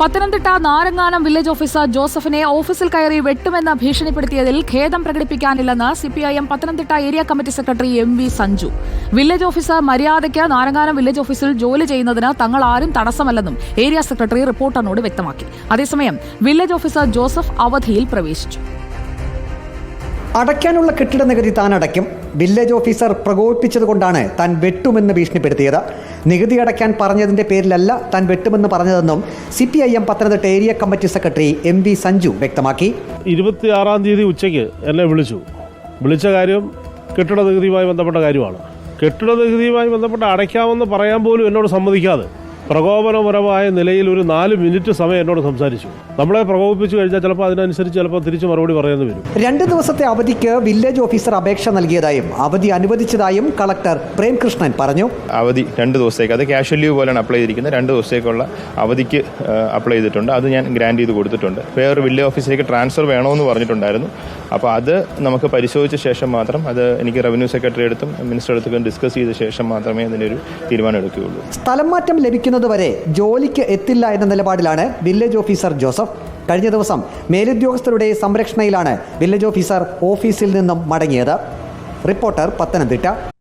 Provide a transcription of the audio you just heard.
Pathanamthitta Naranganam village officer ജോസഫിനെ ഓഫീസിൽ കയറി വെട്ടുമെന്ന് ഭീഷണിപ്പെടുത്തിയതിൽ ഖേദം പ്രകടിപ്പിക്കാനില്ലെന്ന് CPIM Pathanamthitta area committee secretary M V Sanju. Village officer മര്യാദയ്ക്ക് നാരങ്ങാനം വില്ലേജ് ഓഫീസിൽ ജോലി ചെയ്യുന്നതിന് തങ്ങൾ ആരും തടസ്സമല്ലെന്നും ഏരിയ സെക്രട്ടറി റിപ്പോർട്ടറിനോട് വ്യക്തമാക്കി. അതേസമയം വില്ലേജ് ഓഫീസർ ജോസഫ് അവധിയിൽ പ്രവേശിച്ചു. അടയ്ക്കാനുള്ള കെട്ടിട നികുതി താൻ അടയ്ക്കും വില്ലേജ് ഓഫീസർ പ്രകോപിപ്പിച്ചതുകൊണ്ടാണ് താൻ വെട്ടുമെന്ന് ഭീഷണിപ്പെടുത്തിയത്. നികുതി അടയ്ക്കാൻ പറഞ്ഞതിന്റെ പേരിലല്ല താൻ വെട്ടുമെന്ന് പറഞ്ഞതെന്നും C P I M Pathanamthitta area committee secretary M V Sanju വ്യക്തമാക്കി. ഇരുപത്തിയാറാം തീയതി ഉച്ചയ്ക്ക് എന്നെ വിളിച്ചു. വിളിച്ച കാര്യം കെട്ടിട നികുതിയുമായി ബന്ധപ്പെട്ട കാര്യമാണ്. കെട്ടിട നികുതിയുമായി ബന്ധപ്പെട്ട് അടയ്ക്കാമെന്ന് പറയാൻ പോലും എന്നോട് സമ്മതിക്കാതെ പ്രകോപനപരമായ നിലയിൽ ഒരു നാല് മിനിറ്റ് സമയം എന്നോട് സംസാരിച്ചു. നമ്മളെ പ്രകോപിപ്പിച്ചു കഴിഞ്ഞാൽ ചിലപ്പോൾ അതിനനുസരിച്ച് ചിലപ്പോൾ തിരിച്ചു മറുപടി പറയുന്നു വരും. രണ്ട് ദിവസത്തെ അവധിക്ക് വില്ലേജ് ഓഫീസർ അപേക്ഷ നൽകിയതായും അവധി അനുവദിച്ചതായും കളക്ടർ പ്രേംകൃഷ്ണൻ പറഞ്ഞു. അവധി രണ്ട് ദിവസത്തേക്ക് അത് ക്യാഷ് ലീവ് പോലെയാണ് അപ്ലൈ ചെയ്തിരിക്കുന്നത്. രണ്ട് ദിവസത്തേക്കുള്ള അവധിക്ക് അപ്ലൈ ചെയ്തിട്ടുണ്ട്. അത് ഞാൻ ഗ്രാൻഡ് ചെയ്ത് കൊടുത്തിട്ടുണ്ട്. വേറൊരു വില്ലേജ് ഓഫീസിലേക്ക് ട്രാൻസ്ഫർ വേണമെന്ന് പറഞ്ഞിട്ടുണ്ടായിരുന്നു. അപ്പോൾ അത് നമുക്ക് പരിശോധിച്ച ശേഷം മാത്രം അത് എനിക്ക് റവന്യൂ സെക്രട്ടറി അടുത്തും മിനിസ്റ്റർ അടുത്തും ഡിസ്കസ് ചെയ്ത ശേഷം മാത്രമേ അതിന്റെ ഒരു തീരുമാനം എടുക്കുകയുള്ളൂ. സ്ഥലം മാറ്റം ലഭിക്കുന്നതുവരെ ജോലിക്ക് എത്തില്ല എന്ന നിലപാടിലാണ് വില്ലേജ് ഓഫീസർ ജോസഫ്. കഴിഞ്ഞ ദിവസം മേലുദ്യോഗസ്ഥരുടെ സംരക്ഷണയിലാണ് വില്ലേജ് ഓഫീസർ ഓഫീസിൽ നിന്നും മടങ്ങിയത്. റിപ്പോർട്ടർ പത്തനംതിട്ട.